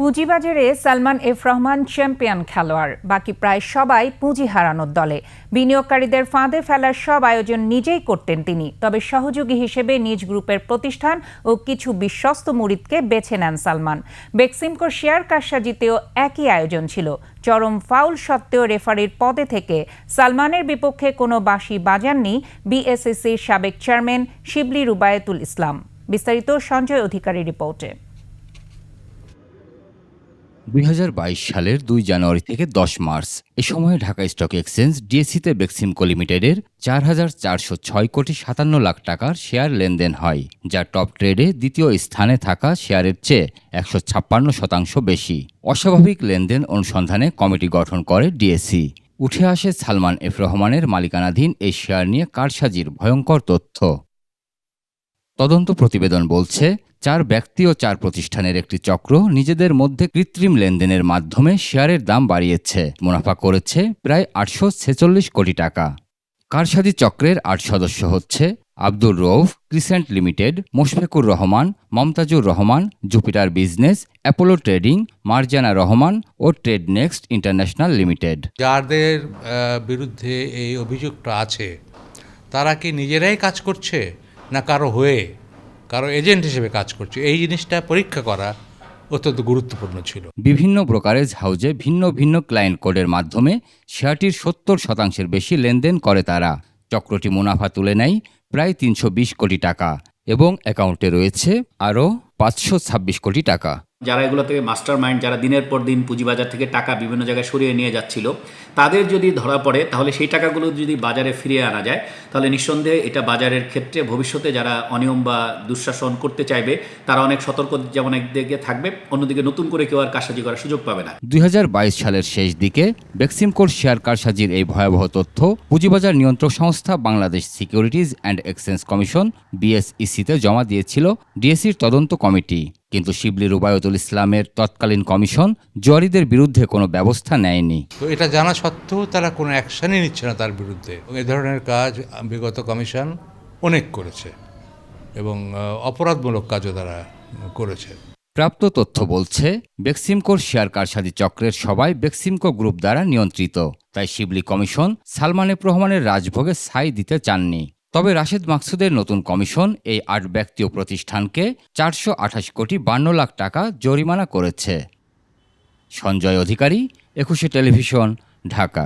পুঁজিবাজারে Salman F Rahman champion খেলোয়াড়। বাকি প্রায় সবাই পুঁজি হারানোর দলে। বিনিয়োগকারীদের ফাঁদে ফেলার সব আয়োজন নিজেই করতেন তিনি। তবে সহযোগী হিসেবে নিজ গ্রুপের প্রতিষ্ঠান ও কিছু বিশ্বস্ত মুরিদকে বেছে নেন সালমান। বেক্সিমকোর শেয়ার কারসাজিতেও একই আয়োজন ছিল। চরম ফাউল সত্ত্বেও রেফারির পদে থেকে সালমানের বিপক্ষে কোনো বাঁশি বাজাননি বিএসএসির সাবেক চেয়ারম্যান শিবলি রুবায়েতুল ইসলাম। বিস্তারিত সঞ্জয় অধিকারী রিপোর্টে। দুই হাজার বাইশ সালের দুই জানুয়ারি থেকে দশ মার্চ। এ সময়ে ঢাকা স্টক এক্সচেঞ্জ ডিএসসিতে বেক্সিমকো লিমিটেডের চার হাজার চারশো ছয় কোটি সাতান্ন লাখ টাকার শেয়ার লেনদেন হয়, যা টপ ট্রেডে দ্বিতীয় স্থানে থাকা শেয়ারের চেয়ে একশো ছাপ্পান্ন শতাংশ বেশি। অস্বাভাবিক লেনদেন অনুসন্ধানে কমিটি গঠন করে ডিএসসি। উঠে আসে সালমান এফ রহমানের মালিকানাধীন এই শেয়ার নিয়ে কারসাজির ভয়ঙ্কর তথ্য। তদন্ত প্রতিবেদন বলছে, চার ব্যক্তি ও চার প্রতিষ্ঠানের একটি চক্র নিজেদের মধ্যে কৃত্রিম লেনদেনের মাধ্যমে শেয়ারের দাম বাড়িয়েছে। মুনাফা করেছে প্রায় আটশো ছেচল্লিশ কোটি টাকা। কারসাজি চক্রের আট সদস্য হচ্ছে Abdur Rouf crescent limited, Moshfequr Rahman, Momtazur Rahman, Jupiter business, Apollo trading, Marjana Rahman ও ট্রেড নেক্সট ইন্টারন্যাশনাল লিমিটেড। যাদের বিরুদ্ধে এই অভিযোগটা আছে, তারা কি নিজেরাই কাজ করছে? না কারও হয়ে, কারও এজেন্ট হিসেবে কাজ করছে, এই জিনিসটা পরীক্ষা করা অত্যন্ত গুরুত্বপূর্ণ ছিল। বিভিন্ন ব্রোকারেজ হাউজে ভিন্ন ভিন্ন ক্লায়েন্ট কোডের মাধ্যমে শেয়ারটির সত্তর শতাংশের বেশি লেনদেন করে তারা। চক্রটি মুনাফা তুলে নেয় প্রায় তিনশো বিশ কোটি টাকা এবং অ্যাকাউন্টে রয়েছে আরও পাঁচশো ছাব্বিশ কোটি টাকা। যারা এগুলো থেকে মাস্টার মাইন্ড যারা দিনের পর দিন পুঁজিবাজার থেকে টাকা বিভিন্ন জায়গায় সরিয়ে নিয়ে যাচ্ছিল, তাদের যদি ধরা পড়ে, তাহলে সেই টাকাগুলো যদি বাজারে ফিরিয়ে আনা যায়, তাহলে নিঃসন্দেহে এটা বাজারের ক্ষেত্রে ভবিষ্যতে যারা অনিয়ম বা দুঃশাসন করতে চাইবে, তারা অনেক সতর্ক যেমন একদিকে থাকবে, অন্যদিকে নতুন করে কেউ আর কারসাজি করার সুযোগ পাবে না। দুই হাজার বাইশ সালের শেষ দিকে বেক্সিমকোর শেয়ার কারসাজির এই ভয়াবহ তথ্য পুঁজিবাজার নিয়ন্ত্রক সংস্থা Bangladesh securities and exchange commission, বিএসইসিতে জমা দিয়েছিল ডিএসির তদন্ত কমিটি। কিন্তু শিবলি রুবায়তুল ইসলামের তৎকালীন কমিশন জরিদের বিরুদ্ধে কোনো ব্যবস্থা নেয়নি। তো এটা জানা সত্ত্বেও তারা কোনো অ্যাকশনই নিচ্ছে না তার বিরুদ্ধে। এ ধরনের কাজ বিগত কমিশন অনেক করেছে এবং অপরাধমূলক কাজও তারা করেছে। প্রাপ্ত তথ্য বলছে বেক্সিমকোর শেয়ার কারসাজি চক্রের সবাই বেক্সিমকো গ্রুপ দ্বারা নিয়ন্ত্রিত। তাই শিবলি কমিশন সালমান রহমানের রাজভোগে ছাই দিতে চাননি। তবে রাশেদ মাকসুদের নতুন কমিশন এই আট ব্যক্তীয় প্রতিষ্ঠানকে চারশো আঠাশ কোটি বান্ন লাখ টাকা জরিমানা করেছে। সঞ্জয় অধিকারী, একুশে টেলিভিশন, ঢাকা।